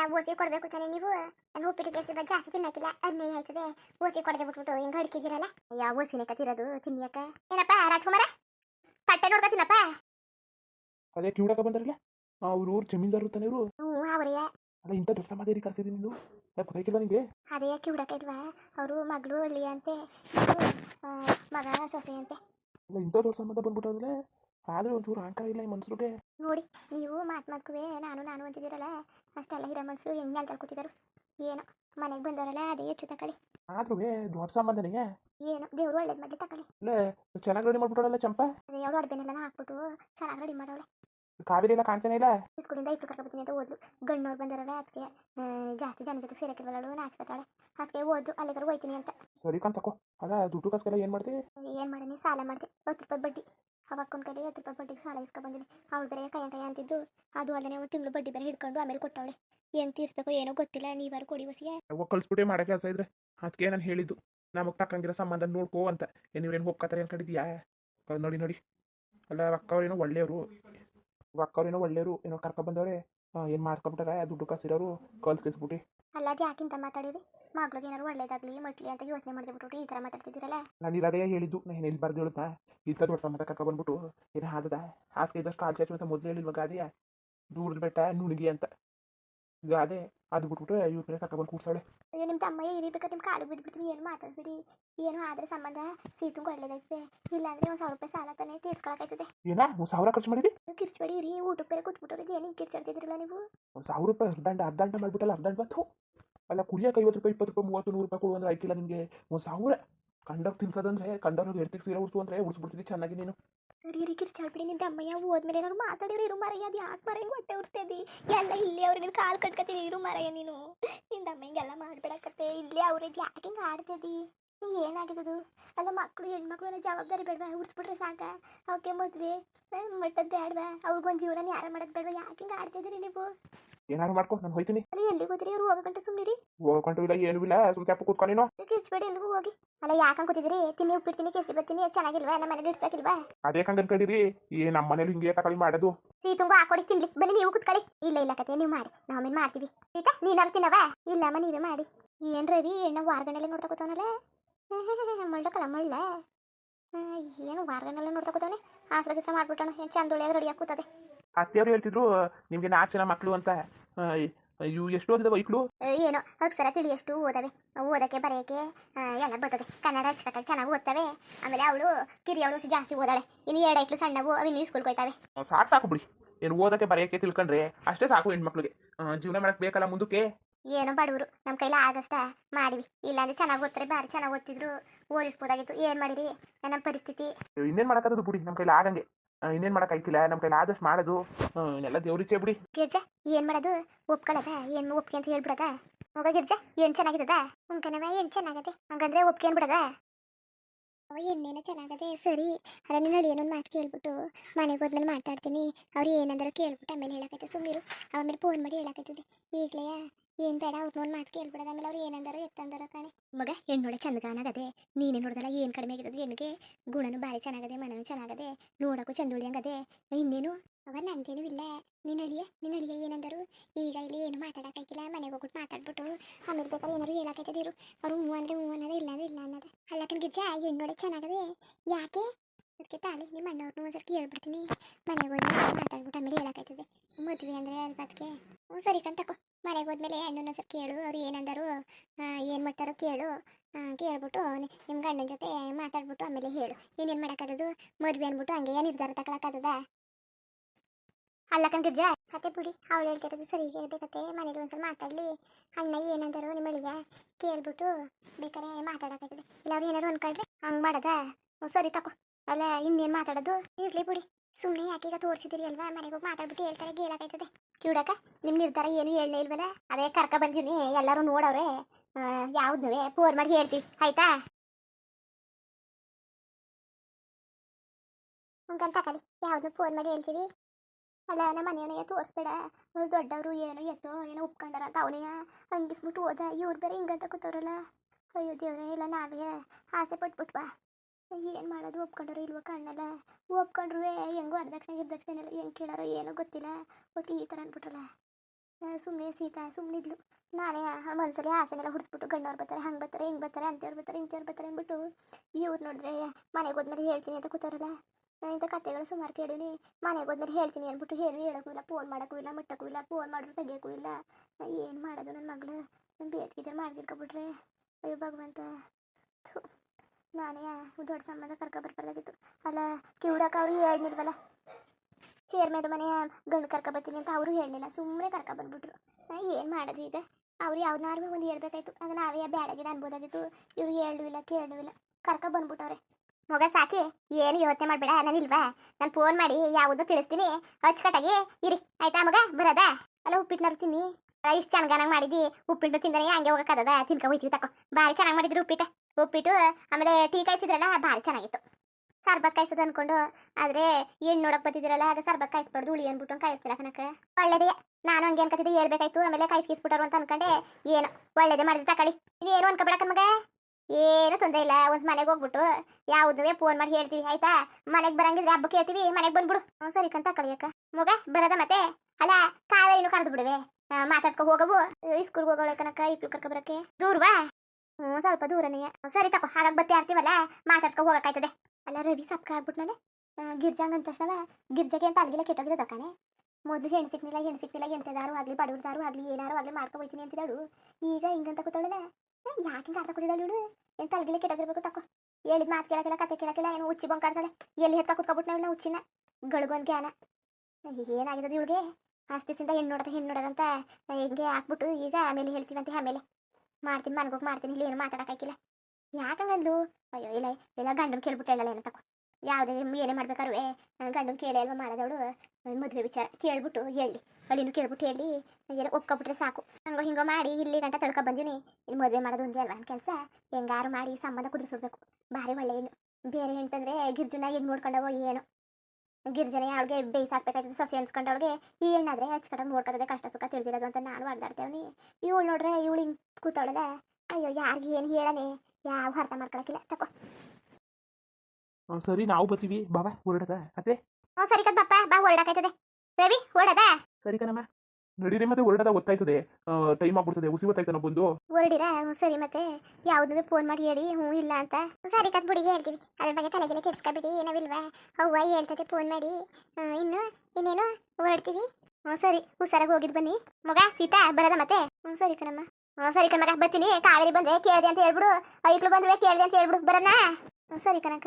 ಅಲ್ಲ ಓಸಿ ಕೊಡ್ಬೇಕು ತಾನೆ ನೀವು? ನಾನು ಉಪ್ಪಿಟ್ಟು ಕೇಸರಿ ಬಾತ್ ಜಾಸ್ತಿ ತಿನ್ನಕ್ಕಿಲ್ಲ ಅನ್ಯಾಯ ಆಯ್ತದೆ. ಓಸಿ ಕೊಡದೆ ಬಿಟ್ಬಿಟ್ಟು ಹಿಂಗೆ ಹಡ್ಕಿದ್ದೀರಲ್ಲ ಯಾವ ಓಸಿನೇ ಕತ್ತಿರೋದು ತಿನ್ಯಕ. ಏನಪ್ಪ ರಾಜ್ಕುಮಾರ? ತಟ್ಟೆ ನೋಡ್ಕ ತಿನ್ನಪ್ಪ? ಅದೇ ಕಿವಿಡಕ ಬಂದಾರಲ್ಲ? ಅವ್ರ ಊರು ಜಮೀನ್ದಾರು ತಾನೆ ಇವರು? ಹ್ಞೂ ಅವರೇ. ಅಲ್ಲ ಇಂಥ ದೊಡ್ಡ ಸಮಾಧಿ ಕರ್ಸಿದ್ದೀನಿ ನೀನು? ಯಾಕೆ ಗೊತ್ತಾಯ್ಕಿಲ್ಲ ನಿಂಗೆ? ಅದೇ ಕಿವುಡಕ ಇಲ್ವಾ ಅವರು ಮಗಳು ಹಳ್ಳಿ ಅಂತೆ ಮಗ ಸೊಸೆ ಅಂತೆ ಅಲ್ಲ ಇಂಥ ದೊಡ್ಡ ಸಂಬಂಧ ಬಂದ್ಬಿಟ್ಟಂದ್ರೆ ಆದ್ರೆ ಒಂಚೂರು ಅಹಂಕಾರ ಇಲ್ಲ ಈ ಮನ್ಸರಿಗೆ. ನೋಡಿ ನೀವು ಮಾತು ಮಾತ್ಕುವೆ ನಾನು ನಾನು ಅಂತಿದ್ದೀರಲ್ಲ ಅಷ್ಟೆಲ್ಲ ಹಿರ ಮನ್ಸರು ಹೆಂಗೆ ಅಂತ ಕೂತಿದ್ರು ಏನೋ ಮನೆಗೆ ಬಂದವರಲ್ಲ ಅದೇ ಹೆಚ್ಚು ತಕೊಳ್ಳಿ. ಆದ್ರೂ ದೊಡ್ಡ ಸಂಬಂಧನಿಗೆ? ಏನು ದೇವ್ರು ಒಳ್ಳೇದು ಮಾಡಿ ತಕೊಳ್ಳಿ. ಅಲ್ಲೇ ಚೆನ್ನಾಗಿ ರೆಡಿ ಮಾಡ್ಬಿಟ್ಟಲ್ಲ ಚಂಪ? ಅದೇ ಅಡ್ಬೇನೆಲ್ಲ ಹಾಕ್ಬಿಟ್ಟು ಚೆನ್ನಾಗಿ ರೆಡಿ ಮಾಡೋಳೆ. ಕಾವೇರಿ ಎಲ್ಲ ಕಾಣ್ತಾನೆ ಇಲ್ಲ? ಸ್ಕೂಲಿಂದ ಇಟ್ಟು ಕರ್ಕೊಬತ್ತೀನಿ ಅಂತ ಓದ್ಲು. ಗಣ್ಣವ್ರು ಬಂದರಲ್ಲ ಅದಕ್ಕೆ ಜಾಸ್ತಿ ಜನ ಜೊತೆ ಸೇರಕ್ಕಿಲ್ವಳು ನಾಚ್ಕೊತಾಳೆ ಅದಕ್ಕೆ ಓದು ಅಲ್ಲಿಗಾರು ಹೋಯ್ತೀನಿ ಅಂತ. ಸರಿ ಕಾಣ್ ತಕೋ ಅಲ್ಲ ದುಡ್ಡು ಕಾಸ್ಗೆಲ್ಲ ಏನು ಮಾಡ್ತಿ? ಏನು ಮಾಡೀನಿ ಸಾಲ ಮಾಡ್ತಿ ಹತ್ತು ರೂಪಾಯಿ ಬಡ್ಡಿ. ಅವಕ್ಕೊಂದು ಕೈಲಿ ಹತ್ತು ರೂಪಾಯಿ ಬಡ್ಡಿಗೆ ಸಾಲ ಇಸ್ಕೊ ಬಂದಿನಿ. ಅವಳು ಬೇರೆ ಕೈ ಕೈ ಅಂತಿದ್ದು, ಅದು ಅಲ್ಲದೆ ಒಂದು ತಿಂಗಳು ಬಡ್ಡಿ ಬೇರೆ ಹಿಡ್ಕೊಂಡು ಆಮೇಲೆ ಕೊಟ್ಟವಳೆ. ಹೆಂಗೆ ತೀರ್ಸ್ಬೇಕು ಏನೋ ಗೊತ್ತಿಲ್ಲ, ನೀವಾರು ಕೊಡಿ ಯಾವಾಗ ಕಳಿಸ್ಬಿಟ್ಟೆ ಮಾಡೋ ಕೆಲಸ ಇದ್ರೆ ಅದಕ್ಕೆ ನಾನು ಹೇಳಿದ್ದು. ನಮಗೆ ತಕ್ಕಂಗಿರೋ ಸಂಬಂಧ ನೋಡ್ಕೋ ಅಂತ. ಏನು ಇವ್ರೇನು ಹೋಗ್ಕತ್ತಾರೆ ಅನ್ಕೊಂಡಿದ್ಯಾ ನೋಡಿ ನೋಡಿ. ಅಲ್ಲ ಅಕ್ಕವ್ರೇನೋ ಒಳ್ಳೆಯವರು. ಅಕ್ಕವ್ರೇನೋ ಒಳ್ಳೆಯವರು, ಏನೋ ಕರ್ಕೊ ಬಂದವ್ರೆ. ಏನು ಮಾಡ್ಕೊಬಿಟ್ಟಾರ? ದುಡ್ಡು ಕಾಸಿರೋರು ಕಲ್ಸ್ಕಿಸ್ಬಿಟ್ಟು ಅಲ್ಲ ಅದು ಯಾಕಿಂತ ಮಾತಾಡಿರಿ ಮಗಳಿಗೆ ಏನಾರು ಒಳ್ಳೇದಾಗಲಿ ಮಟ್ಲಿ ಅಂತ ಯೋಚನೆ ಮಾಡಿದ್ಬಿಟ್ಟು ಈ ಥರ ಮಾತಾಡ್ತಿದ್ದೀರಲ್ಲ? ನಾನು ಇರೋದೇ ಹೇಳಿದ್ದು ನಾನು ಇಲ್ಲಿ ಬರ್ದು ಹೇಳುತ್ತಾ? ತರ ದೊಡ್ಡ ಸಂಬಂಧ ಕರ್ಕೊ ಬಂದ್ಬಿಟ್ಟು ಏನು ಆದದ ಹಾಸಿಗೆ ಇದ್ದಷ್ಟು ಕಾಲು ಚಾಚು ಅಂತ ಮೊದಲು ಹೇಳಿಲ್ವ ಗಾದಿಯ ದೂರದ ಬೆಟ್ಟ ನುಣಗಿ ಅಂತ. ಗಾದೆ ಅದು ಬಿಟ್ಬಿಟ್ಟು ಇವ್ರ ಕಡೆ ಕರ್ಕೊ ಬಂದು ಕೂರ್ಸಾಳೆ ಅಯ್ಯೋ ನಿಮ್ಮ ತಮ್ಮಯ್ಯ ಇರಿಬೇಕಾದ್ರೆ ನಿಮ್ಮ ಕಾಲು ಬಿಟ್ಬಿಡ್ತೀನಿ ಏನು ಮಾತಾಡ್ಬಿಡಿ. ಏನು ಆದರೆ ಸಂಬಂಧ ಸೀತು ಒಳ್ಳೇದೈತೆ. ಇಲ್ಲಾಂದ್ರೆ ಒಂದು ಸಾವಿರ ರೂಪಾಯಿ ಸಾಲ ತಾನೇ ತೀರ್ಸ್ಕೊಳಕೈತದೆ ಏನ ಒಂದು ಸಾವಿರ ಖರ್ಚು ಮಾಡಿದಿ? ಕಿರ್ಚ್ಬೇಡಿ ರೀ ಊಟಕ್ಕೆ ಬೇರೆ ಕೂತ್ಬಿಟ್ಟವ್ರಿಗೆ ಏನು ಕಿರ್ಚಾಡ್ತಿದ್ರಲ್ಲ ನೀವು? ಒಂದು ಸಾವಿರ ರೂಪಾಯಿ ಅರ್ಧಂಡ ಅರ್ಧಂಡ ಮಾಡ್ಬಿಟ್ಟಲ್ಲ ಅರ್ಧಂಡ ಬಂತು. ಅಲ್ಲ ಕುಡಿಯೋಕೆ ಐವತ್ತು ರೂಪಾಯಿ ಇಪ್ಪತ್ತು ರೂಪಾಯಿ ಮೂವತ್ತು ನೂರು ರೂಪಾಯಿ ಕೊಡುವಂದ್ರೆ ಆಯ್ತಿಲ್ಲ ನಿಮಗೆ? ಒಂದು ಸಾವಿರ? ಕಂಡವ್ರು ತಿನ್ಸೋದಂದ್ರೆ ಕಂಡವ್ರಿಗೆ ಎಡ್ತಿಗೆ ಸೀರೆ ಉಡ್ಸು ಅಂದ್ರೆ ಉಡ್ಸ್ಬಿಡ್ತಿದ್ದಿ ಚೆನ್ನಾಗಿ ನೀನು. ಸರಿ ಇರಿ ಕಿರ್ಚಾಡ್ಬಿಡಿ ನಿಮ್ಮ ಅಮ್ಮಯ್ಯ ಹೋದ್ಮೇಲೆ ಏನಾದ್ರು ಮಾತಾಡಿರೋ ಇರು ಮರಯ್ಯ, ಅದು ಯಾಕೆ ಮರ ಹಿಂಗೆ ಹೊಟ್ಟೆ ಉರ್ಸ್ತಿದ್ದಿ ಎಲ್ಲ ಇಲ್ಲಿ ಅವ್ರಿಗೆ ನೀನು ಕಾಲು ಕಟ್ಕತ್ತೀನಿ ಇರು ಮರಯ್ಯ ನೀನು. ನಿಂದ ಅಮ್ಮಂಗೆಲ್ಲ ಮಾಡ್ಬೇಡಕತ್ತೆ, ಇಲ್ಲಿ ಅವ್ರಿಗೆ ಯಾಕೆ ಹಿಂಗೆ ನೀ ಏನಾಗಿದ್ದದು ಅಲ್ಲ ಮಕ್ಕಳು ಹೆಣ್ಮಕ್ಳು ಜವಾಬ್ದಾರಿ ಬೇಡವಾ? ಉಡ್ಸ್ಬಿಟ್ರೆ ಸಾಕ. ಅವಕ್ಕೆ ಮದುವೆ ಮಟ್ಟದ್ದು ಬೇಡವಾ? ಅವ್ರಿಗೊಂದು ಜೀವನ ಯಾರು ಮಾಡೋದು ಬೇಡವಾ? ಯಾಕೆ ಹಿಂಗೆ ಆಡ್ತಿದ್ದೀರಿ ನೀವು? ಏನಾರು ಮಾಡ್ಕೊ ನಾನು ಹೋಯ್ತೀನಿ. ಅಲ್ಲಿ ಎಲ್ಲಿಗೆ ಹೋದ್ರಿ ಅವ್ರು? ಸುಮ್ಮನೆ ಸುಮ್ಮನಿರಿ ಹೋಗ್ಕೊಂಡು ಇಲ್ಲ ಏನು ಇಲ್ಲ. ಸುಮ್ಮನೆ ಕ್ಯಾಪ್ ಕೂತ್ಕೊಂಡಿನೋ. ಕಿರ್ಚ್ಬೇಡಿ ಎಲ್ಲಿಗೂ ಹೋಗಿ. ಅಲ್ಲ ಯಾಕೆ ಕೂತಿದ್ರಿ? ತಿನ್ನಿ ಉಪ್ಪಿಡ್ತೀನಿ ಕೇಸರಿ ಬರ್ತೀನಿ ಚೆನ್ನಾಗಿಲ್ವಾ? ನಮ್ಮ ಮನೇಲಿ ಇಡ್ಸಕ್ಕಿಲ್ವಾ ಅದೇ ಕಂಗನ್ ಕಡೀರಿ ಈ ನಮ್ಮ ಮನೇಲಿ ಹಿಂಗೆ ತಗೊಳ್ಳಿ ಮಾಡೋದು. ಸೀತುಂಗು ಹಾಕೊಡಿ ತಿನ್ಲಿ. ಬನ್ನಿ ನೀವು ಕುತ್ಕೊಳ್ಳಿ. ಇಲ್ಲ ಇಲ್ಲ ಕತೆ ನೀವು ಮಾಡಿ. ನಾವು ಆಮೇಲೆ ಮಾಡ್ತೀವಿ. ಸೀತಾ ನೀನಾರು ಇಲ್ಲ ಇಲ್ಲಮ್ಮ ನೀವೇ ಮಾಡಿ. ಏನ್ ರವಿ ನಾವು ವಾರಗಣ್ಣೆಲ್ಲ ನೋಡ್ತಾ ಕೂತವನಲ್ಲ? ಮಳ್ಳಕಲ್ಲ ಮಳ್ಳ. ಏನು ವಾರಗಣ್ಣೆಲ್ಲ ನೋಡ್ತಾ ಕೂತವನೆ? ಆಸರ ದಿವಸ ಮಾಡ್ಬಿಟ್ಟಣ ಏನು ಚಂದ ಉಳಿಯೋದು ರೆಡಿ ಕೂತದೆ. ಅತ್ತೆಯವ್ರು ಹೇಳ್ತಿದ್ರು ನಿಮಗೆ ನಾಲ್ಕು ಜನ ಮಕ್ಕಳು ಅಂತ ಅಯ್ಯೋ ಇವು ಎಷ್ಟು ಓದಿದ ಇಕ್ಳು ಏನೋ ಅಕ್ಷರ ತಿಳಿಯಷ್ಟು ಓದವೆ? ಓದಕ್ಕೆ ಬರೆಯಕ್ಕೆ ಎಲ್ಲ ಬರ್ತದೆ. ಕನ್ನಡ ಅಚ್ಚುಕಟ್ಟಾಗಿ ಚೆನ್ನಾಗಿ ಓದ್ತವೆ. ಆಮೇಲೆ ಅವಳು ಕಿರಿಯವಳು ಜಾಸ್ತಿ ಓದಾಳೆ. ಇನ್ನು ಎರಡು ಐಕ್ಳು ಸಣ್ಣವು ಅವಿನ ಸ್ಕೂಲ್ಗೆ ಹೋಯ್ತವೆ. ಸಾಕು ಸಾಕು ಬಿಡಿ. ಏನು ಓದಕ್ಕೆ ಬರೆಯಕ್ಕೆ ತಿಳ್ಕೊಂಡ್ರೆ ಅಷ್ಟೇ ಸಾಕು ಹೆಣ್ಮಕ್ಳಿಗೆ. ಜೀವನ ಮಾಡಕ್ಕೆ ಬೇಕಲ್ಲ ಮುಂದಕ್ಕೆ? ಏನೋ ಬಡವರು ನಮ್ಮ ಕೈಲಿ ಆಗಷ್ಟ ಮಾಡಿವಿ. ಇಲ್ಲಾಂದ್ರೆ ಚೆನ್ನಾಗಿ ಓದ್ತಾರೆ ಬಾರಿ ಚೆನ್ನಾಗಿ ಓದ್ತಿದ್ರು ಓದಿಸ್ಬೋದಾಗಿತ್ತು. ಏನು ಮಾಡಿರಿ? ನಮ್ಮ ಪರಿಸ್ಥಿತಿ. ಇನ್ನೇನು ಮಾಡೋಕ್ಕಾಗದು ಬಿಡಿ ನಮ್ಮ ಕೈಲಿ ಆಗಂಗೆ. ಇನ್ನೇನು ಐತಿಲ್ಲ ನಮ್ಮ ಕೈಲಿ ಆದಷ್ಟು ಮಾಡೋದು. ಎಲ್ಲ ದೇವ್ರಿಚೆ ಬಿಡಿ. ಗಿರ್ಜ, ಏನು ಮಾಡೋದು? ಒಪ್ಕೊಳ್ಳೋದ ಏನು ಒಪ್ಕೆ ಅಂತ ಹೇಳ್ಬಿಡದ? ಹೋಗ ಗಿರ್ಜ, ಏನ್ ಚೆನ್ನಾಗಿದ್ದದ ಉಂಕನವ, ಏನ್ ಚೆನ್ನಾಗದೆ? ಹಂಗಂದ್ರೆ ಒಪ್ಕೆ ಅನ್ಬಿಡದ? ಇನ್ನೇನೋ ಚೆನ್ನಾಗದೆ? ಸರಿ. ಅರೆ ನೀನು ಏನೊಂದು ಮಾತು ಕೇಳ್ಬಿಟ್ಟು ಮನೆಗೆ ಹೋದ್ಮೇಲೆ ಮಾತಾಡ್ತೀನಿ. ಅವ್ರು ಏನಂದ್ರೆ ಕೇಳ್ಬಿಟ್ಟು ಆಮೇಲೆ ಹೇಳಕೈತೆ ಸುಮ್ಮನಿರು ಆಮೇಲೆ ಫೋನ್ ಮಾಡಿ ಹೇಳಕೈತದೆ ಈಗಲೇ ಏನು ಬೇಡ ಅವ್ರನ್ನೊಂದು ಮಾತು ಕೇಳ್ಬಿಡದ. ಆಮೇಲೆ ಅವ್ರು ಏನಂದಾರೋ ಎತ್ತಂದಾರೋ ಕಾಣೆ. ಮಗ ಹೆಣ್ಣೊಳೆ ಚಂದಗಾನಾಗದೆ ನೀನೇ ನೋಡ್ದಲ್ಲ ಏನು ಕಡಿಮೆ ಆಗಿದ್ದು ಹೆಣ್ಣಿಗೆ ಗುಣನು ಬಾರಿ ಚೆನ್ನಾಗದೆ ಮನನು ಚೆನ್ನಾಗದೆ ನೋಡೋಕ್ಕೂ ಚಂದುಳಿ ಹಂಗದೆ ಇನ್ನೇನು? ಅವ ನಂಗೇನು ಇಲ್ಲ. ನಿನ್ನ ಅಳಿಯ? ನಿನ್ನ ಅಳಿಯ ಏನಂದರು? ಈಗ ಇಲ್ಲಿ ಏನು ಮಾತಾಡಕ್ಕಾಗಿಲ್ಲ ಮನೆಗೆ ಹೋಗ್ಬಿಟ್ಟು ಮಾತಾಡ್ಬಿಟ್ಟು ಆಮೇಲೆ ಬೇಕಾದ್ರೆ ಏನಾರು ಹೇಳಕೈತದಿರು ಅವ್ರು ಹ್ಞೂ ಅಂದ್ರೆ ಹ್ಞೂ ಅನ್ನೋದು ಇಲ್ಲ ಅಂದ್ರೆ ಇಲ್ಲ ಅನ್ನೋದು. ಅಲ್ಲಕನ್ ಗಿಜ್ಜ ಹೆಣ್ಣೊಡೆ ಚೆನ್ನಾಗದೆ. ಯಾಕೆ? ಅದಕ್ಕೆ ತಾಳಿ ನಿಮ್ಮ ಅಣ್ಣವ್ರನ್ನೂ ಒಂದ್ಸರಿ ಕೇಳ್ಬಿಡ್ತೀನಿ. ಮನೆಗೆ ಹೋಗಿ ಮಾತಾಡ್ಬಿಟ್ಟು ಆಮೇಲೆ ಹೇಳಕೈತದೆ ಮದುವೆ ಅಂದರೆ ಅದಕ್ಕೆ ಹ್ಞೂ ಸರಿ ಕಣ್ ಮನೆಗೆ ಹೋದ್ಮೇಲೆ ಅಣ್ಣನ ಸರ್ ಕೇಳು, ಅವ್ರು ಏನಂದರು ಏನು ಮಾಡ್ತಾರೋ ಕೇಳು ಕೇಳ್ಬಿಟ್ಟು ನಿಮ್ಮ ಗಂಡನ ಜೊತೆ ಮಾತಾಡ್ಬಿಟ್ಟು ಆಮೇಲೆ ಹೇಳು. ಏನೇನು ಮಾಡೋಕ್ಕಾಗದು ಮದುವೆ ಅಂದ್ಬಿಟ್ಟು ಹಂಗೆ ನಿರ್ಧಾರ ತಗೊಳಕ್ಕಾಗದ ಅಲ್ಲ ಕಣ್ಗಿರ್ಜ ಕತೆ ಬಿಡಿ. ಅವಳು ಹೇಳ್ತಿರೋದು ಸರಿ ಹೇಳ್ಬೇಕತ್ತೆ ಮನೇಲಿ ಒಂದ್ಸಲ ಮಾತಾಡಲಿ. ಅಣ್ಣ ಏನಂದರು ನಿಮ್ಮ ಅಳಿಗೆ? ಕೇಳ್ಬಿಟ್ಟು ಬೇಕಾರೆ ಮಾತಾಡೋಕ್ಕಾಗಿದೆ ಇಲ್ಲ, ಅವ್ರು ಏನಾರು ಅನ್ಕೊಳ್ರಿ ಹಂಗೆ ಮಾಡದ? ಸರಿ ತಕೋ. ಅಲ್ಲ, ಇನ್ನೇನು ಮಾತಾಡೋದು? ಇರಲಿ ಬಿಡಿ. ಸುಮ್ಮನೆ ಯಾಕೀಗ ತೋರಿಸಿದಿರಿ ಅಲ್ವಾ? ಮನೆಗೆ ಹೋಗಿ ಮಾತಾಡ್ಬಿಟ್ಟು ಹೇಳ್ತಾರೆ ಗೇಳಾಕೈತದೆ ಕ್ಯೂಡಕ ನಿಮ್ಮ ನಿರ್ಧಾರ ಏನು ಹೇಳಲೇ ಇಲ್ವಲ್ಲ? ಅದೇ ಕರ್ಕ ಬಂದೀನಿ ಎಲ್ಲರೂ ನೋಡವ್ರೆ. ಯಾವ್ದು ಫೋನ್ ಮಾಡಿ ಹೇಳ್ತೀವಿ. ಆಯ್ತಾ? ಹಂಗಂತ ಕಲಿ ಯಾವ್ದು ಫೋನ್ ಮಾಡಿ ಹೇಳ್ತೀವಿ. ಅಲ್ಲ, ನಮ್ಮ ಮನೆಯವನಿಗೆ ತೋರಿಸ್ಬೇಡ. ದೊಡ್ಡವರು ಏನೋ ಎತ್ತೋ, ಏನೋ ಉಪ್ಕೊಂಡಾರ ಅಂತ ಅವನಿಗೆ ಹಂಗಿಸ್ಬಿಟ್ಟು ಹೋದ. ಇವ್ರು ಬೇರೆ ಹಿಂಗಂತ ಕೂತವ್ರಲ್ಲ. ಅಯ್ಯೋ ದೇವ್ರೇ, ಇಲ್ಲ ನಾವೇ ಆಸೆ ಪಟ್ಬಿಟ್ವಾ? ಏನು ಮಾಡೋದು? ಒಪ್ಕೊಂಡಾರೋ ಇಲ್ವೋ ಕಣ್ಣಲ್ಲ? ಒಪ್ಕೊಂಡ್ರು ಹೆಂಗೋ ಅರ್ಧಕ್ಷಣ ಇರ್ದಕ್ಷಣೆಲ್ಲ ಹೆಂಗೆ ಕೇಳಾರೋ ಏನೋ ಗೊತ್ತಿಲ್ಲ. ಒಟ್ಟು ಈ ಥರ ಅಂದ್ಬಿಟ್ರಲ್ಲ. ಸುಮ್ಮನೆ ಸೀತಾ ಸುಮ್ಮನಿದ್ಲು ನಾನೇ ಮನ್ಸಲ್ಲಿ ಆಸೆನೆಲ್ಲ ಹುಡ್ಸ್ಬಿಟ್ಟು ಗಂಡವ್ರು ಬರ್ತಾರೆ, ಹಂಗೆ ಬರ್ತಾರೆ, ಹಿಂಗೆ ಬರ್ತಾರೆ ಅಂತೇವ್ರು ಬರ್ತಾರೆ, ಇಂಥವ್ರು ಬರ್ತಾರೆ ಅಂದ್ಬಿಟ್ಟು ಇವ್ರು ನೋಡಿದ್ರೆ ಮನೆಗೆ ಹೋದ್ಮೇಲೆ ಹೇಳ್ತೀನಿ ಅಂತ ಕೂತಾರಲ್ಲ. ಇಂಥ ಕತೆಗಳು ಸುಮಾರು ಕೇಳೀನಿ ಮನೆಗೆ ಹೋದ್ಮೇಲೆ ಹೇಳ್ತೀನಿ ಅಂದ್ಬಿಟ್ಟು ಏನು ಹೇಳೋಕ್ಕೂ ಇಲ್ಲ, ಫೋನ್ ಮಾಡೋಕ್ಕೂ ಇಲ್ಲ, ಮುಟ್ಟಕ್ಕೂ ಇಲ್ಲ, ಫೋನ್ ಮಾಡಿದ್ರು ತೆಗಿಯೋಕ್ಕೂ ಇಲ್ಲ. ಏನು ಮಾಡೋದು ನನ್ನ ಮಗಳು? ಬೇತ್ ಗೀಜರ್ ಮಾಡ್ಗಿಡ್ಕೊಬಿಟ್ರೆ ಅಯ್ಯೋ ಭಗವಂತ. ಥು. ನಾನೇ ದೊಡ್ಡ ಸಂಬಂಧ ಕರ್ಕೊಬರ್ಬಾರ್ದಾಗಿತ್ತು ಅಲ್ಲ, ಕಿವುಡಕ್ಕೆ ಅವರು ಹೇಳಿದ್ವಲ್ಲ ಚೇರ್ಮೇನ್ ಮನೆ ಗಂಡು ಕರ್ಕೊಬರ್ತೀನಿ ಅಂತ ಅವರು ಹೇಳಲಿಲ್ಲ. ಸುಮ್ಮನೆ ಕರ್ಕೊಬಂದ್ಬಿಟ್ರು ಏನು ಮಾಡೋದು ಈಗ? ಅವ್ರು ಯಾವ್ದಾರು ಒಂದು ಹೇಳ್ಬೇಕಾಯ್ತು. ಆಗ ನಾವೇ ಬೇಡ ಅನ್ಬೋದಾಗಿತ್ತು. ಇವ್ರು ಹೇಳು ಇಲ್ಲ ಕೇಳು ಇಲ್ಲ ಕರ್ಕ ಬಂದ್ಬಿಟ್ಟವ್ರೆ. ಮಗ ಸಾಕಿ, ಏನು ಯೋಚನೆ ಮಾಡಬೇಡ, ನಾನು ಇಲ್ವಾ? ನಾನು ಫೋನ್ ಮಾಡಿ ಯಾವುದು ತಿಳಿಸ್ತೀನಿ. ಅಚ್ಚುಕಟ್ಟಾಗಿ ಇರಿ. ಆಯ್ತಾ ಮಗ, ಬರೋದಾ? ಅಲ್ಲ ಉಪ್ಪಿಟ್ಟು ಇಷ್ಟು ಚೆನ್ನಾಗಿ ಮಾಡಿದ್ದಿ ಉಪ್ಪಿಟ್ಟು ತಿಂದರೆ ಹಂಗೆ ಹೋಗಕ್ಕದ ತಿನ್ಕ ಹೋಯ್ತೀವಿ ತಕೋ. ಭಾರಿ ಚೆನ್ನಾಗಿ ಮಾಡಿದ್ರು ಉಪ್ಪಿಟ್ಟು. ಉಪ್ಪಿಟ್ಟು, ಆಮೇಲೆ ಟೀ ಕಾಯಿಸಿದ್ರಲ್ಲ, ಭಾರಿ ಚೆನ್ನಾಗಿತ್ತು. ಸರ್ಬತ್ ಕಾಯಿಸೋದು ಅನ್ಕೊಂಡು, ಆದ್ರೆ ಏನು ನೋಡಕ್ ಬರ್ತಿದ್ದೀರಲ್ಲ ಆಗ ಸರ್ಬತ್ ಕಾಯಿಸ್ಬಾರ್ದು ಉಳಿ ಅನ್ಬಿಟ್ಟು ಕಾಯಿಸ್ತಿಲ್ಲ ಕನಕ ಒಳ್ಳೇದೇ, ನಾನು ಹಂಗೆ ಅನ್ಕತಿದ್ದೆ ಹೇಳ್ಬೇಕಾಯ್ತು, ಆಮೇಲೆ ಕಾಯಿಸ್ಕಿಸ್ಬಿಟ್ಟಾರು ಅಂತ ಅನ್ಕೊಂಡೆ, ಏನು, ಒಳ್ಳೇದೇ ಮಾಡಿದ್ರೆ ತಕೊಳ್ಳಿ ಏನು ಅನ್ಕೊಬೇಡ ಮಗ? ಏನು ತೊಂದರೆ ಇಲ್ಲ, ಒಂದು ಮನೆಗೆ ಹೋಗ್ಬಿಟ್ಟು ಯಾವುದು ಫೋನ್ ಮಾಡಿ ಹೇಳ್ತೀವಿ, ಆಯ್ತಾ? ಮನೆಗೆ ಬರಂಗಿದ್ರೆ ಹಬ್ಬಕ್ಕೆ ಹೇಳ್ತೀವಿ, ಮನೆಗೆ ಬಂದ್ಬಿಡು. ಹ್ಞೂ ಸರಿ ಕಂತ ಕಳಿಯಕ್ಕ ಮಗ, ಬರದ ಮತ್ತೆ? ಅಲ್ಲ, ಕಾವೇರಿನೂ ಕರೆದು ಬಿಡುವೆ. ಮಾತಾಡ್ಸ್ಕೊ ಹೋಗವು ಸ್ಕೂಲ್ಗೆ ಹೋಗೋಳೆ ಕನಕ ಇಕ್ಳು ಕರ್ಕೊ ಬರಕ್ಕೆ ದೂರ್ವಾ ಹ್ಞೂ, ಸ್ವಲ್ಪ ದೂರನೇ. ಸರಿ ತಪ್ಪ ಹಾಗಾಗಿ ಬತ್ತಿ ಆಡ್ತೀವಲ್ಲ? ಮಾತಾಡ್ಸ್ಕೊ ಹೋಗಕ್ಕಾಯ್ತದೆ. ಅಲ್ಲ, ರವಿ ಸಪ್ಕ ಆಗ್ಬಿಟ್ನಲ್ಲ? ಗಿರ್ಜಾಂಗ್ ಅಂದ ತಕ್ಷಣ ಗಿರ್ಜಾಗೆ ಅಂತ ಅಲ್ಲಿಗೆಲ್ಲ ಕೆಟ್ಟೋಗಿದೆ ಕಣೆ. ಮೊದಲು ಹೆಣ್ಣು ಸಿಕ್ನಿಲ್ಲ ಹೆಣ್ಣು ಸಿಕ್ನಿಲ್ಲ ಎಂತದಾರು ಆಗಲಿ ಬಡವ್ರದಾರು ಆಗಲಿ, ಏನಾರು ಆಗಲಿ ಮಾಡ್ಕೊ ಹೋಯ್ತೀನಿ ಅಂತಿದ್ದಾಳು. ಈಗ ಹಿಂಗಂತ ಕೂತಾಳಲ್ಲ ಯಾಕೆ ಹಿಂಗೆ ಆಡ್ತಾ ಕೂತಿದ್ದಾಳು ಇವಳು? ಎಂತ ಅಲ್ಲಿಗೆಲ್ಲ ಕೆಟ್ಟೋಗಿರ್ಬೇಕು ತಕೋ. ಹೇಳಿದ ಮಾತು ಕೇಳಕ್ಕಿಲ್ಲ, ಕತೆ ಕೇಳಕ್ಕಿಲ್ಲ, ಏನು ಉಚ್ಚಿ ಬಂಕಾಡ್ತಾಳೆ. ಎಲ್ಲಿ ಹೆತ್ತ ಕುತ್ಕೊಬಿಟ್ಟು ನಾವು ಉಚ್ಚಿನ ಗಳಿಗೊಂದು ಜ್ಞಾನ. ಏನಾಗಿದೆ ಇವಳಿಗೆ? ಅಷ್ಟಿಸಿಂದ ಹೆಣ್ಣು ನೋಡೋದು ಹೆಣ್ಣು ನೋಡೋದಂತ ಹಿಂಗೆ ಹಾಕ್ಬಿಟ್ಟು ಈಗ ಆಮೇಲೆ ಹೇಳ್ತೀವಂತೆ, ಆಮೇಲೆ. ಮಾಡ್ತೀನಿ, ಮನ್ಗೋಗಿ ಮಾಡ್ತೀನಿ, ಇಲ್ಲಿ ಏನು ಮಾತಾಡೋಕ್ಕಾಗಿಲ್ಲ ಯಾಕಂಗಂದ್ಲು ಅಯ್ಯೋ, ಇಲ್ಲ ಇಲ್ಲ, ಗಂಡನ ಕೇಳ್ಬಿಟ್ಟು ಹೇಳಲ್ಲ ಏನು ಯಾವುದೇ ಏನೇ ಮಾಡ್ಬೇಕಾರು ಗಂಡನ ಕೇಳಿ ಅಲ್ವಾ ಮಾಡೋದವಳು? ಮದುವೆ ವಿಚಾರ, ಕೇಳ್ಬಿಟ್ಟು ಹೇಳಿ. ಅಲ್ಲಿನೂ ಕೇಳ್ಬಿಟ್ಟು ಹೇಳಿ, ಏನೋ ಒಪ್ಕೊಬಿಟ್ರೆ ಸಾಕು. ಹಂಗೋ ಹಿಂಗೋ ಮಾಡಿ ಇಲ್ಲಿ ಗಂಟ ತಳ್ಕೊ ಬಂದೀನಿ. ಇಲ್ಲಿ ಮದುವೆ ಮಾಡೋದು ಒಂದೇ ಅಲ್ವಾ ಕೆಲಸ? ಹೆಂಗಾರು ಮಾಡಿ ಸಂಬಂಧ ಕುದುರಿಸ್ಬೇಕು ಭಾರಿ ಒಳ್ಳೆ ಏನು ಬೇರೆ ಹೆಣ್ತಂದ್ರೆ ಗಿರ್ಜುನ ಹೆಂಗ್ ನೋಡ್ಕೊಂಡವೋ ಏನು. ಗಿರ್ಜನೆ ಅವಳಿಗೆ ಬೇಯಿಸಾಕ್ಬೇಕಾಯ್ತದೆ ಸೊಸೆ ಅನ್ಸ್ಕೊಂಡವಳಿಗೆ ಈ ಹೆಣ್ಣಾದ್ರೆ ಹಚ್ಕಟಾಗಿ ನೋಡ್ಕೊತದೆ ಕಷ್ಟ ಸುಖ ತಿಳಿದಿರೋದು ಅಂತ ನಾನು ಹೊಡೆದಾಡ್ತೇವನಿ ಇವಳು ನೋಡ್ರೆ ಇವಳು ಹಿಂಗೆ ಕೂತಾಳೆ ಅಯ್ಯೋ ಯಾರಿಗೆ ಏನು ಹೇಳನೆ? ಯಾವ ಅರ್ಥ ಮಾಡ್ಕೊಳಕಿಲ್ಲ. ತಕೋ. ಸರಿ ನಾವು ಬರ್ತೀವಿ. ಬಾಬಾ ಹೊರಡದ ಅತ್ತೆ? ಹ್ಞೂ ಸರಿ ಕದ್ ಬಪ್ಪ ಬಾ ಹೊರಡಕಾಯ್ತದೆ ರವಿ ಹೊರಡದ ಸರಿ ಕಣಮ್ಮ. ನಡೀರಿ ಮತ್ತೆ ಹೊರಡದ ಗೊತ್ತಾಯ್ತದೆ ಟೈಮ್ ಆಗ್ಬಿಡ್ತದೆ. ಉಸಿ ಗೊತ್ತಾಯ್ತಾನ ಬಂದು ಹೊರಡಿರ? ಸರಿ ಮತ್ತೆ. ಯಾವುದೂ ಫೋನ್ ಮಾಡಿ ಹೇಳಿ. ಹ್ಞೂ ಇಲ್ಲ ಅಂತ. ಸರಿ ಕತ್ ಬುಡಿಗೆ ಹೇಳ್ತೀವಿ ಅದ್ರ ಬಗ್ಗೆ ತಲೆಗೆಲ್ಲ ಕೆಡ್ಸ್ಕೊಬಿಡಿ. ಏನವಿಲ್ವಾ ಅವ್ವ ಹೇಳ್ತದೆ ಫೋನ್ ಮಾಡಿ. ಇನ್ನು? ಇನ್ನೇನು? ಹೊರಡ್ತೀವಿ? ಹ್ಞೂ ಸರಿ. ಹುಷಾರಾಗಿ ಹೋಗಿದ್ ಬನ್ನಿ. ಮಗ, ಸೀತಾ ಬರದ ಮತ್ತೆ? ಹ್ಞೂ ಸರಿ ಕಣಮ್ಮ. ಹ್ಞೂ ಸರಿ ಕಣಕ್ಕ ಬರ್ತೀನಿ. ಕಾವೇರಿ ಬಂದ್ರೆ ಕೇಳಿದೆ ಅಂತ ಹೇಳ್ಬಿಡು. ಐಕ್ಳು ಬಂದ್ರೆ ಕೇಳಿದೆ ಅಂತ ಹೇಳ್ಬಿಡು. ಬರನಾ ಹ್ಞೂ ಸರಿ ಕಣಕ್ಕ.